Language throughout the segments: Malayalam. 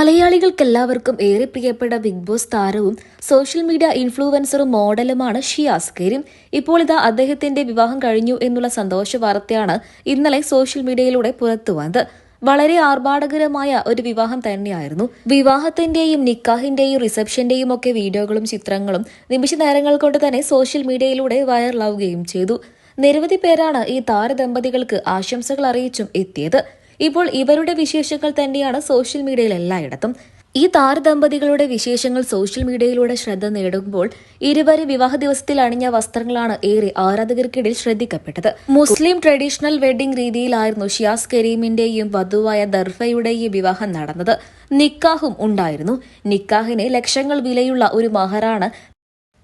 മലയാളികൾക്കെല്ലാവർക്കും ഏറെ പ്രിയപ്പെട്ട ബിഗ് ബോസ് താരവും സോഷ്യൽ മീഡിയ ഇൻഫ്ലുവൻസറും മോഡലുമാണ് ഷിയാസ് കരീം ഇപ്പോൾ ഇതാ അദ്ദേഹത്തിന്റെ വിവാഹം കഴിഞ്ഞു എന്നുള്ള സന്തോഷ വാർത്തയാണ് ഇന്നലെ സോഷ്യൽ മീഡിയയിലൂടെ പുറത്തു വന്നത്. വളരെ ആർഭാടകരമായ ഒരു വിവാഹം തന്നെയായിരുന്നു. വിവാഹത്തിന്റെയും നിക്കാഹിന്റെയും റിസപ്ഷന്റെയും ഒക്കെ വീഡിയോകളും ചിത്രങ്ങളും നിമിഷ നേരങ്ങൾ കൊണ്ട് തന്നെ സോഷ്യൽ മീഡിയയിലൂടെ വൈറലാവുകയും ചെയ്തു. നിരവധി പേരാണ് ഈ താരദമ്പതികൾക്ക് ആശംസകൾ അറിയിച്ചും എത്തിയത്. ഇപ്പോൾ ഇവരുടെ വിശേഷങ്ങൾ തന്നെയാണ് സോഷ്യൽ മീഡിയയിൽ എല്ലായിടത്തും. ഈ താരദമ്പതികളുടെ വിശേഷങ്ങൾ സോഷ്യൽ മീഡിയയിലൂടെ ശ്രദ്ധ നേടുമ്പോൾ ഇരുവരും വിവാഹ ദിവസത്തിൽ അണിഞ്ഞ വസ്ത്രങ്ങളാണ് ഏറെ ആരാധകർക്കിടയിൽ ശ്രദ്ധിക്കപ്പെട്ടത്. മുസ്ലിം ട്രഡീഷണൽ വെഡിംഗ് രീതിയിലായിരുന്നു ഷിയാസ് കരീമിന്റെയും വധുവായ ദർഫയുടെയും വിവാഹം നടന്നത്. നിക്കാഹും ഉണ്ടായിരുന്നു. നിക്കാഹിനെ ലക്ഷങ്ങൾ വിലയുള്ള ഒരു മഹറാണ്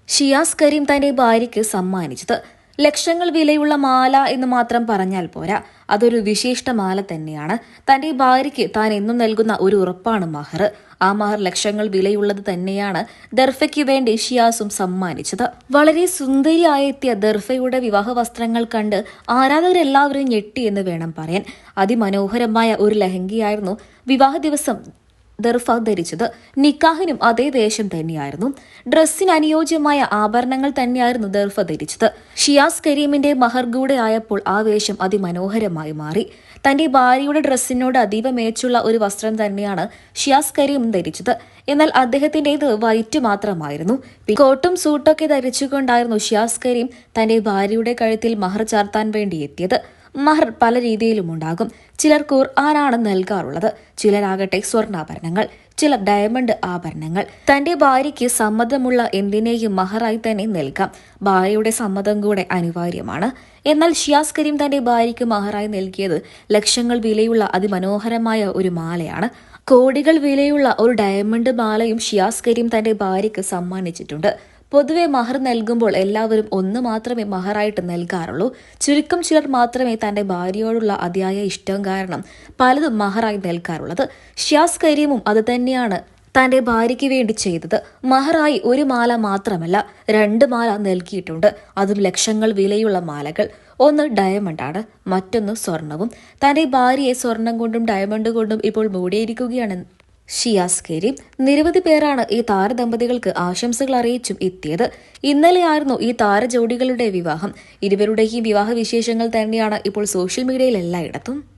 ഷിയാസ് കരീം തന്റെ ഭാര്യയ്ക്ക് സമ്മാനിച്ചത്. ലക്ഷങ്ങൾ വിലയുള്ള മാല എന്ന് മാത്രം പറഞ്ഞാൽ പോരാ. അതൊരു വിശിഷ്ട മാല തന്നെയാണ്. തന്റെ ഭാര്യയ്ക്ക് താൻ എന്നും നൽകുന്ന ഒരു ഉറപ്പാണ് മഹർ. ആ മഹർ ലക്ഷങ്ങൾ വിലയുള്ളത് തന്നെയാണ് ദർഫയ്ക്ക് വേണ്ടി ഷിയാസും സമ്മാനിച്ചത്. വളരെ സുന്ദരിയായെത്തിയ ദർഫയുടെ വിവാഹ വസ്ത്രങ്ങൾ കണ്ട് ആരാധകരെല്ലാവരും ഞെട്ടി എന്ന് വേണം പറയാൻ. അതിമനോഹരമായ ഒരു ലഹങ്കയായിരുന്നു വിവാഹ ദിവസം ദർഫ ധരിച്ചത് നിക്കാഹിനും അതേ വേഷം തന്നെയായിരുന്നു. ഡ്രസ്സിന് അനുയോജ്യമായ ആഭരണങ്ങൾ തന്നെയായിരുന്നു ദർഫ ധരിച്ചത് ഷിയാസ് കരീമിന്റെ മഹർഗൂടെ ആയപ്പോൾ ആ വേഷം അതിമനോഹരമായി മാറി. തന്റെ ഭാര്യയുടെ ഡ്രസ്സിനോട് അതീവ മേച്ചുള്ള ഒരു വസ്ത്രം തന്നെയാണ് ഷിയാസ് കരീം ധരിച്ചത്. എന്നാൽ അദ്ദേഹത്തിന്റേത് വൈറ്റ് മാത്രമായിരുന്നു. കോട്ടും സൂട്ടൊക്കെ ധരിച്ചുകൊണ്ടായിരുന്നു ഷിയാസ് കരീം തന്റെ ഭാര്യയുടെ കഴുത്തിൽ മഹർ ചാർത്താൻ വേണ്ടി എത്തിയത്. മഹർ പല രീതിയിലും ഉണ്ടാകും. ചിലർ ഖുർആനാണ് നൽകാറുള്ളത്? ചിലരാകട്ടെ സ്വർണാഭരണങ്ങൾ ചിലർ ഡയമണ്ട് ആഭരണങ്ങൾ. തന്റെ ഭാര്യയ്ക്ക് സമ്മതമുള്ള എന്തിനേയും മഹറായി തന്നെ നൽകാം. ഭാര്യയുടെ സമ്മതം കൂടെ അനിവാര്യമാണ്. എന്നാൽ ഷിയാസ് കരീം തന്റെ ഭാര്യയ്ക്ക് മഹറായി നൽകിയത് ലക്ഷങ്ങൾ വിലയുള്ള അതിമനോഹരമായ ഒരു മാലയാണ്. കോടികൾ വിലയുള്ള ഒരു ഡയമണ്ട് മാലയും ഷിയാസ് കരീം തന്റെ ഭാര്യയ്ക്ക് സമ്മാനിച്ചിട്ടുണ്ട്. പൊതുവെ മഹർ നൽകുമ്പോൾ എല്ലാവരും ഒന്ന് മാത്രമേ മഹറായിട്ട് നൽകാറുള്ളൂ. ചുരുക്കം ചിലർ മാത്രമേ തന്റെ ഭാര്യയോടുള്ള അതിയായ ഇഷ്ടം കാരണം പലതും മഹറായി നൽകാറുള്ളത്. ഷ്യാസ് കരീമും അത് തന്നെയാണ് തന്റെ ഭാര്യയ്ക്ക് വേണ്ടി ചെയ്തത്. മഹറായി ഒരു മാല മാത്രമല്ല രണ്ട് മാല നൽകിയിട്ടുണ്ട്. അതും ലക്ഷങ്ങൾ വിലയുള്ള മാലകൾ. ഒന്ന് ഡയമണ്ടാണ് മറ്റൊന്ന് സ്വർണവും. തന്റെ ഭാര്യയെ സ്വർണം കൊണ്ടും ഡയമണ്ട് കൊണ്ടും ഇപ്പോൾ മൂടിയിരിക്കുകയാണ് ഷിയാസ് കരീം നിരവധി പേരാണ് ഈ താരദമ്പതികൾക്ക് ആശംസകൾ അറിയിച്ചും എത്തിയത്. ഇന്നലെയായിരുന്നു ഈ താരജോഡികളുടെ വിവാഹം. ഇരുവരുടെയും വിവാഹ വിശേഷങ്ങൾ തന്നെയാണ് ഇപ്പോൾ സോഷ്യൽ മീഡിയയിൽ എല്ലായിടത്തും.